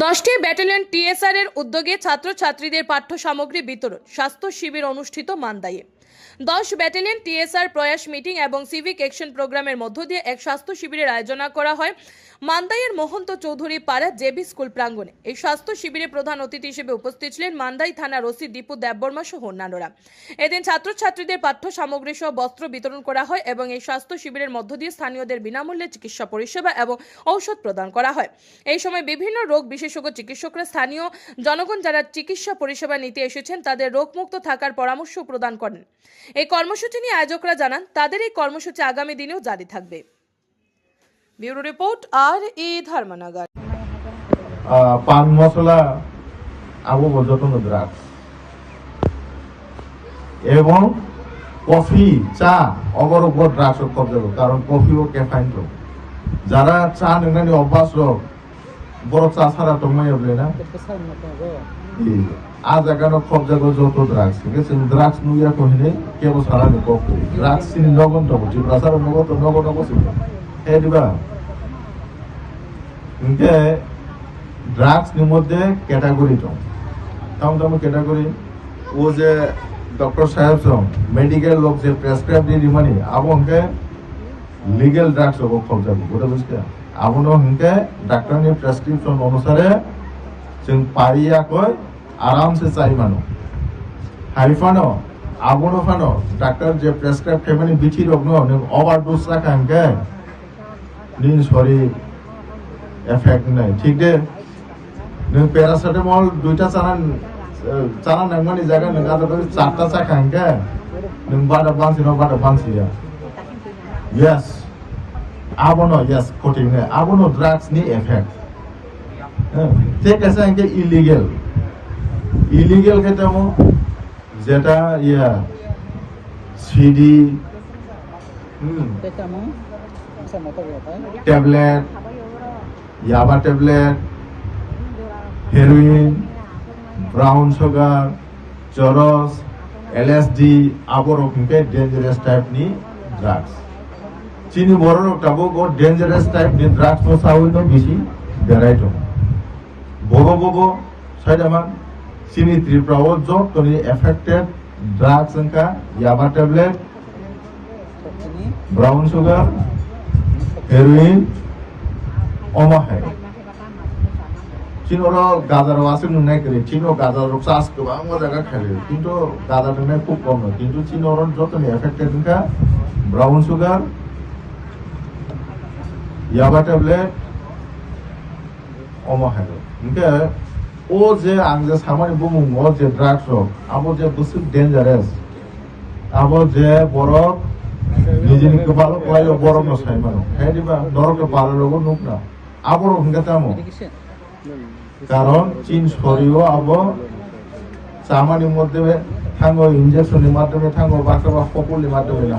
দশটি battalion TSR এর উদ্যোগে ছাত্রছাত্রীদের পাঠ্য সামগ্রী বিতরণ স্বাস্থ্য শিবির অনুষ্ঠিত মান্দায়ে দশ ব্যাটালিয়ন টিএসআর প্রয়াস মিটিং এবং সিভিক অ্যাকশন প্রোগ্রামের মধ্য দিয়ে এক স্বাস্থ্য শিবিরের আয়োজন করা হয়। মান্দাইয়ের মহন্ত চৌধুরী পাড়া জেবি স্কুল প্রাঙ্গণে এই স্বাস্থ্য শিবিরে প্রধান অতিথি হিসেবে উপস্থিত ছিলেন মান্দাই থানার ওসি দীপু দেববর্মা সহ অন্যান্যরা। এদিন ছাত্রছাত্রীদের পাঠ্য সামগ্রী সহ বস্ত্র বিতরণ করা হয় এবং এই স্বাস্থ্য শিবিরের মধ্য দিয়ে স্থানীয়দের বিনামূল্যে চিকিৎসা পরিষেবা এবং ঔষধ প্রদান করা হয়। এই সময় বিভিন্ন রোগ বিশেষজ্ঞ চিকিৎসকরা স্থানীয় জনগণ যারা চিকিৎসা পরিষেবা নিতে এসেছেন তাদের রোগমুক্ত থাকার পরামর্শ প্রদান করেন। এই কর্মসূচি নিয়ে আয়োজকরা জানান, তাদের এই কর্মসূচি আগামী দিনেও জারি থাকবে। ব্যুরো রিপোর্ট, আর ই ধর্মনগর। পান মশলা, আবু যত্ন দ্রাক্স এবং কফি, চা, অগর উপর ড্রাগস কবজা করো। কারণ কফি ও ক্যাফাইন তো যারা চা নেংনানি, অভ্যাস রোগ বড় চা ছাড়া তো মাই না। কবজা যত ড্রাগস ঠিক আছে? ড্রাগস নুইয়া কহিনে কেবল সারা নি কফি ড্রাগস চিনি নগন তো বুঝি প্রাসার নগত নগন নগসি হে দিবা ইনকে ড্রাগস নি মধ্যে ক্যাটাগরি তো তাম তাম ক্যাটাগরি ও যে ডক্টর সাহেব সং মেডিকেল লোক যে প্রেসক্রাইব দিয়ে দিমানি আবো হংকে লিগেল ড্রাগস হব। খবজা গোটা বুঝতে আবনো হংকে ডাক্তারনি প্রেসক্রিপশন অনুসারে ચું પારિયા કોઈ આરામસે ચાઇમાનો હાઈફાનો આગોનો ફાનો ડોક્ટર જે પ્રેસ્ક્રાઇબ થવાની બીજી રોગનો ને ઓવરડોઝ રાખાં કે નિન સોરી এফেক্ট নাই। ঠিক দে। প্যারাসিটামল দুইটা চানা চানা নাংমানি জায়গা নों আদা চারটা চা খান কে বানছি না বানছি ইয়েস আবনো ইয়েস কোটিং আবনো ড্রাগস নি। এফেক্ট ঠিক আছে একে ইলিগেল ইলিগেল খেতামো যেটা ইয়া সিডি tayo. ট্যাবলেট ইয়াবা tablet heroin brown sugar চরস LSD আবর রকমকে ডেঞ্জারাস টাইপ নি ড্রাগস চিনি বড় রকটাবো গো ডেঞ্জারাস টাইপ নি ড্রাগস মশা হইতো বেশি বেড়াইতো বগো বগো ছয়টামান চিনি ত্রিপ্রাও যতনি এফেক্টেড ড্রাগস সংখ্যা, ইয়াবা tablet Ini brown sugar heroin অমাহাই চিনোর গাজার আছে নুনাই করে চিনো গাজার চাষ গোबां জায়গা খেলে। কিন্তু গাজা নুনাই খুব কম নয় কিন্তু চিনোর যত এফেক্টেড ব্রাউন সুগার ইয়াবা ট্যাবলেট অমাহাই ইনকে ও যে আং যে সামানি বুমুং, ও যে ড্রাগস আবো যে বুসু ডেঞ্জারাস আবো যে বরফ নিজের কপাল কয় বরফ নসাই মানো খাই দিবা, নরকে পালার রোগ নুক না। আবর হংকে তামো medication. কারণ চীন শরীর আব চামানির মধ্যে থাঙ্গো ইঞ্জেকশনের মাধ্যমে থাঙ্গো বাঁকা বা কপুলের মাধ্যমে না।